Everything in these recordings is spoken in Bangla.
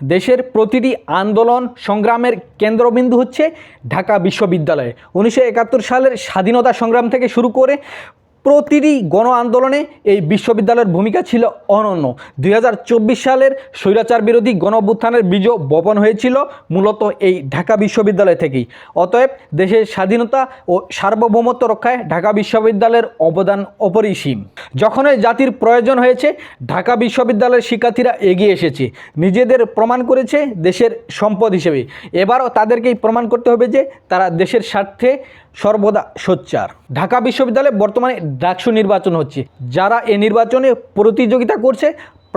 দেশের প্রতিটি আন্দোলন সংগ্রামের কেন্দ্রবিন্দু হচ্ছে ঢাকা বিশ্ববিদ্যালয়। উনিশশো একাত্তর সালের স্বাধীনতা সংগ্রাম থেকে শুরু করে প্রতিটি গণ আন্দোলনে এই বিশ্ববিদ্যালয়ের ভূমিকা ছিল অনন্য। দুই হাজার চব্বিশ সালের স্বৈরাচার বিরোধী গণ অভ্যুত্থানের বীজ বপন হয়েছিল মূলত এই ঢাকা বিশ্ববিদ্যালয় থেকেই। অতএব দেশের স্বাধীনতা ও সার্বভৌমত্ব রক্ষায় ঢাকা বিশ্ববিদ্যালয়ের অবদান অপরিসীম। যখন জাতির প্রয়োজন হয়েছে, ঢাকা বিশ্ববিদ্যালয়ের শিক্ষার্থীরা এগিয়ে এসেছে। নিজেদের প্রমাণ করেছে দেশের সম্পদ হিসেবে। এবারও তাদেরকেই প্রমাণ করতে হবে যে তারা দেশের স্বার্থে সর্বদা সোচ্চার। ঢাকা বিশ্ববিদ্যালয়ে বর্তমানে ডাকসু নির্বাচন হচ্ছে। যারা এ নির্বাচনে প্রতিযোগিতা করছে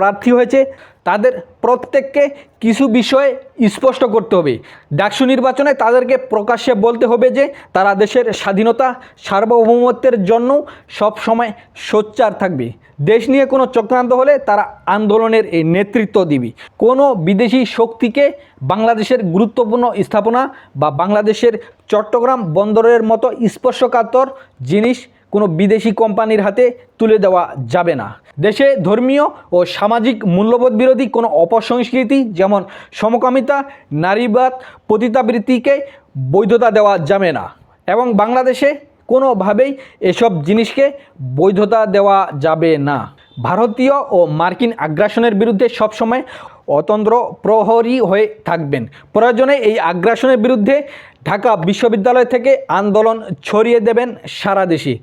প্রার্থী হয়েছে, তাদের প্রত্যেককে কিছু বিষয়ে স্পষ্ট করতে হবে। ডাকসু নির্বাচনে তাদেরকে প্রকাশ্যে বলতে হবে যে, তারা দেশের স্বাধীনতা, সার্বভৌমত্বের জন্য সব সময় সোচ্চার থাকবে। দেশ নিয়ে কোনো চক্রান্ত হলে তারা আন্দোলনের এই নেতৃত্ব দিবে। কোনো বিদেশি শক্তিকে বাংলাদেশের গুরুত্বপূর্ণ স্থাপনা বা বাংলাদেশের চট্টগ্রাম বন্দরের মতো স্পর্শকাতর জিনিস কোনো বিদেশি কোম্পানির হাতে তুলে দেওয়া যাবে না। দেশে ধর্মীয় ও সামাজিক মূল্যবোধ বিরোধী কোনো অপসংস্কৃতি যেমন সমকামিতা, নারীবাদ, পতিতাবৃত্তিকে বৈধতা দেওয়া যাবে না এবং বাংলাদেশে কোনোভাবেই এসব জিনিসকে বৈধতা দেওয়া যাবে না। ভারতীয় ও মার্কিন আগ্রাসনের বিরুদ্ধে সবসময় অতন্ত্র প্রহরী হয়ে থাকবেন। প্রয়োজনে এই আগ্রাসনের বিরুদ্ধে ঢাকা বিশ্ববিদ্যালয় থেকে আন্দোলন ছড়িয়ে দেবেন সারা দেশে।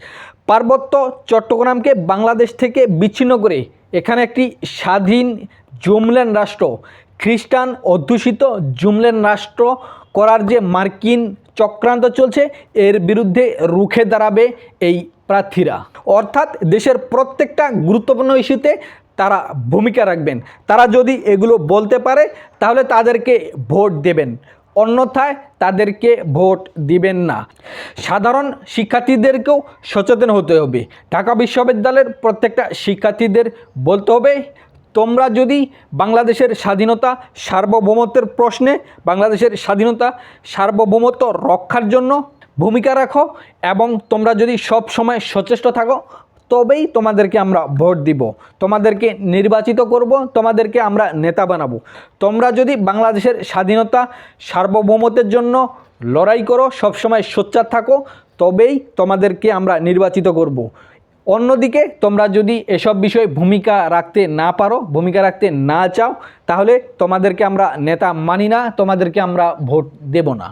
পার্বত্য চট্টগ্রামকে বাংলাদেশ থেকে বিচ্ছিন্ন করে এখানে একটি স্বাধীন জুমলেন রাষ্ট্র, খ্রিস্টান অধ্যুষিত জুমলেন রাষ্ট্র করার যে মার্কিন চক্রান্ত চলছে, এর বিরুদ্ধে রুখে দাঁড়াবে এই প্রার্থীরা। অর্থাৎ দেশের প্রত্যেকটা গুরুত্বপূর্ণ ইস্যুতে তারা ভূমিকা রাখবেন। তারা যদি এগুলো বলতে পারে, তাহলে তাদেরকে ভোট দেবেন। অন্যথায় তাদেরকে ভোট দিবেন না। সাধারণ শিক্ষার্থীদেরকেও সচেতন হতে হবে। ঢাকা বিশ্ববিদ্যালয়ের প্রত্যেকটা শিক্ষার্থীদের বলতে হবে, তোমরা যদি বাংলাদেশের স্বাধীনতা সার্বভৌমত্বের প্রশ্নে বাংলাদেশের স্বাধীনতা সার্বভৌমত্ব রক্ষার জন্য ভূমিকা রাখো এবং তোমরা যদি সব সময় সচেষ্ট থাকো, তবেই তোমাদেরকে আমরা ভোট দিব। তোমাদেরকে নির্বাচিত করব, তোমাদেরকে আমরা নেতা বানাবো। তোমরা যদি বাংলাদেশের স্বাধীনতা সার্বভৌমত্বের জন্য লড়াই করো সবসময় সোচ্চার থাকো, তবেই তোমাদেরকে আমরা নির্বাচিত করব। অন্যদিকে তোমরা যদি এসব বিষয়ে ভূমিকা রাখতে না পারো, ভূমিকা রাখতে না চাও, তাহলে তোমাদেরকে আমরা নেতা মানি না, তোমাদেরকে আমরা ভোট দেব না।